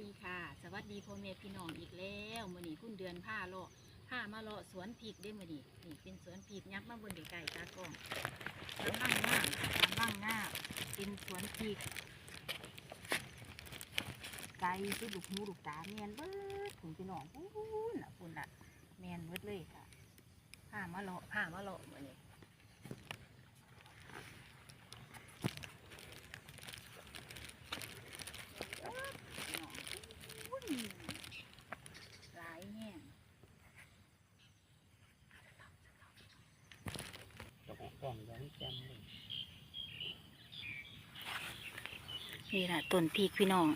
ดีค่ะ สวัสดีพ่อแม่พี่น้องอีกแล้วมือนี้คุณเดือนผ้าเลาะผ้ามาเลาะสวนพริกได้มื้อนี้นี่เป็นสวนพริกยักษ์มาบนเด็กไก่ตากล้องกำลังงามกำลังงาเป็นสวนพริกไก่ที่ลูกหูลูกตาแมนเบิดถึงพี่น้องพูนน่ะพูนน่ะแมนเบิดเลยค่ะผ้ามาเลาะผ้ามาเลาะมื้อนี้ อุ้ยหลายแห้ง ดอกกล่องยังจำเลย นี่แหละต้นพริกพี่น้อง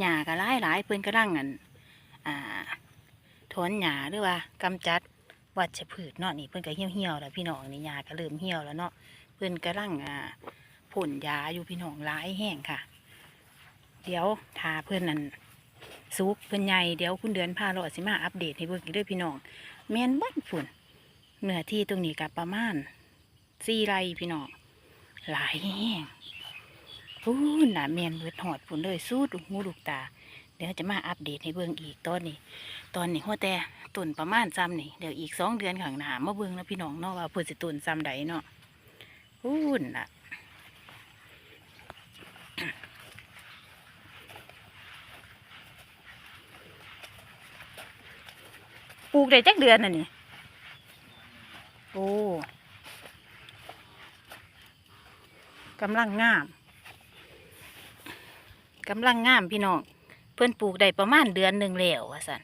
หญ้าก็หลายหลายเพิ่อนกำลังอันอ่าถอนหญ้าหรือว่ากำจัดวัชพืชเนาะนี่เพิ่อนก็เหี่ยวเหี่ยวๆแล้วพี่น้องนี่หญ้าก็เริ่มเหี่ยวแล้วเนาะเพิ่อนกำลังอ่าพ่นยาอยู่พี่น้องหลายแห้งค่ะ เดี๋ยวทาเพิ่อนนั่นสุกเพิ่อนใหญ่เดี๋ยวคุณเดือนพาเราสิมาอัปเดตให้เบิ่งอีกด้อพี่น้องแมนเบัดฝุ่นเนื้อที่ตรงนี้ก็ประมาณ สี่ไรพี่น้องหลายแห้งพูนน่ะแมนเบิดหอดพุ่นเลยสู้ดูหูลูกตา เดี๋ยวจะมาอัปเดตให้เบิ่งอีกตอนนี้ ตอนนี้หัวแต่ตุนประมาณซ้ำนี่เดี๋ยวอีกสองเดือนข้างหน้ามาเบิ่งนะพี่น้องเนาะว่าเพิ่นสิตุนซ้ำใดเนาะพูนน่ะปลูกได้จักเดือนน่ะนี่ โอ้ กำลังงามกำลังงามพี่น้อง เพิ่อนปลูกได้ประมาณเดือนหนึ่งแล้วว่าสัน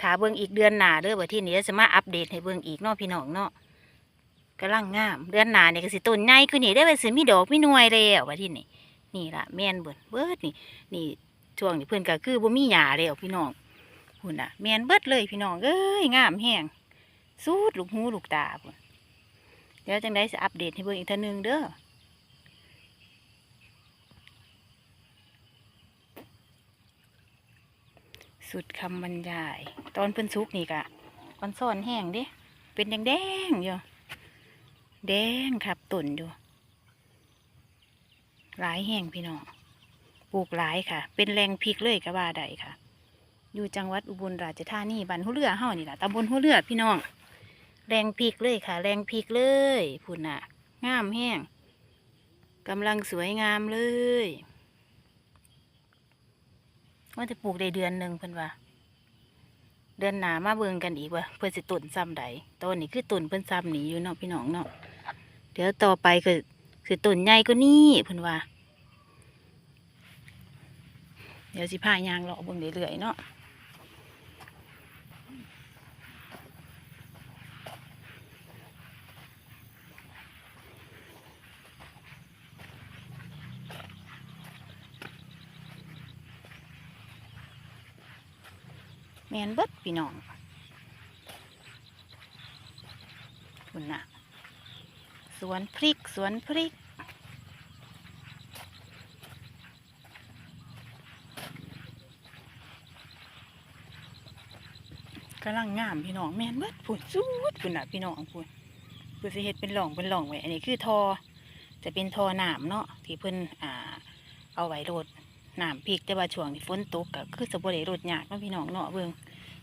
ถาเบิ่งอีกเดือนหนาเด้อว่าที่นี้จะมาอัปเดตให้เบิ่งอีกเนาะพี่น้องเนาะกำลังงาม เดือนหนาเนี่ยก็สิต้นใหญ่คือนี่ได้อว่าสิมีดอกมีหน่วยแล้วว่าที่นี่นี่ละแม่นเบิดเบิดนี่ นี่ช่วงนี้เพิ่อนก็คือบ่มีหญ้าแล้วพี่น้องพุ่นน่ะแม่นเบิดเลยพี่น้องเอ้ยงามแฮงสูดลูกหูลูกตาพุ่น เดี๋ยวจังได๋สิอัปเดตให้เบิ่งอีกเทื่อนึงเด้อสุดคำบรรยาย ตอนเพิ่นสุกนี่กะมันซ่อนแห้งเด้เป็นแดงแดงๆอยู่แดงครับตุ่นอยู่หลายแห้งพี่น้องปลูกหลายค่ะ เป็นแรงพริกเลยก็ว่าได้ค่ะ อยู่จังหวัดอุบลราชธานีบ้านหัวเรือเฮานี่แหละตำบลหัวเรือพี่น้อง แรงพริกเลยค่ะ แรงพริกเลยพุ่นน่ะงามแห้งกำลังสวยงามเลยว่าจะปลูกได้เดือนหนึ่งเพิ่นว่า เดือนหนามาเบิงกันอีกว่าเพิ่นสิต้นซ้ำใดต้นนี้คือต้นเพิ่นซ้ำหนีอยู่เนาะพี่น้องเนาะเดี๋ยวต่อไปคือคือต้นใหญ่กว่านี้เพิ่นว่า เดี๋ยวสิพายางเลาะเบิ่งเรื่อยๆเนาะ มนเบิดพี่น้องคุณน่ะสวนพริกสวนพริกกำลังงามพี่น้องแมนเบิดพุ่นสุดพุ่นน่ะพี่น้องพุ่นเพื่อสิเฮ็ดเป็นหล่องเป็นหล่องไว้อันนี้คือทอ จะเป็นทอหน้ำเนาะที่เพิ่นอ่า เอาไว้โรด น้ำพริกแต่ว่าช่วงที่ฝนตกก็คือสะบ่ได้โรดยากเนาะพี่น้องเนาะเบิ่ง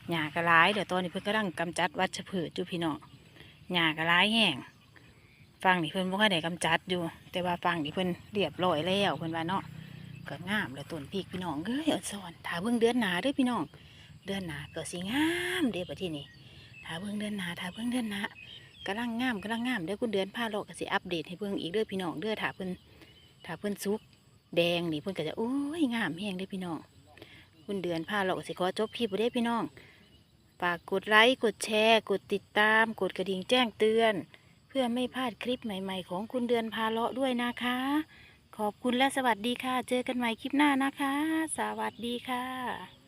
หญ้าก็หลายเดี๋ยวตอนนี้เพิ่นกำลังกำจัดวัชพืชอยู่พี่น้องหญ้าก็หลายแห้งฟังนี่เพิ่นบ่ค่อยได้กำจัดอยู่ แต่ว่าฟังนี่เพิ่นเรียบร้อยแล้วเพิ่นว่าเนาะก็งามแล้วต้นพริกพี่น้องเอ้ยอ่อนสอนถ้าเบิ่งเดือนหนาเด้อพี่น้อง เดือนหนาก็สิงามเด้ประที่นี่ถ้าเบิ่งเดือนหนาถ้าเบิ่งเดือนหนากำลังงามกำลังงามเดี๋ยวคุณเดือนพาโลกก็สิอัปเดตให้เบิ่งอีกเด้อพี่น้องเด้อถ้าเพิ่นถ้าเพิ่นสุก แดงนี่เพิ่นก็จะโอ้ยงามแฮงได้พี่น้องคุณเดือนพาเลกก็สิขอจบคลิปบ่เด้พี่น้องฝากกดไลค์กดแชร์ กดติดตาม กดกระดิ่งแจ้งเตือน เพื่อไม่พลาดคลิปใหม่ ๆ ของคุณเดือนพาเลาะด้วยนะคะ ขอบคุณและสวัสดีค่ะ เจอกันใหม่คลิปหน้านะคะ สวัสดีค่ะ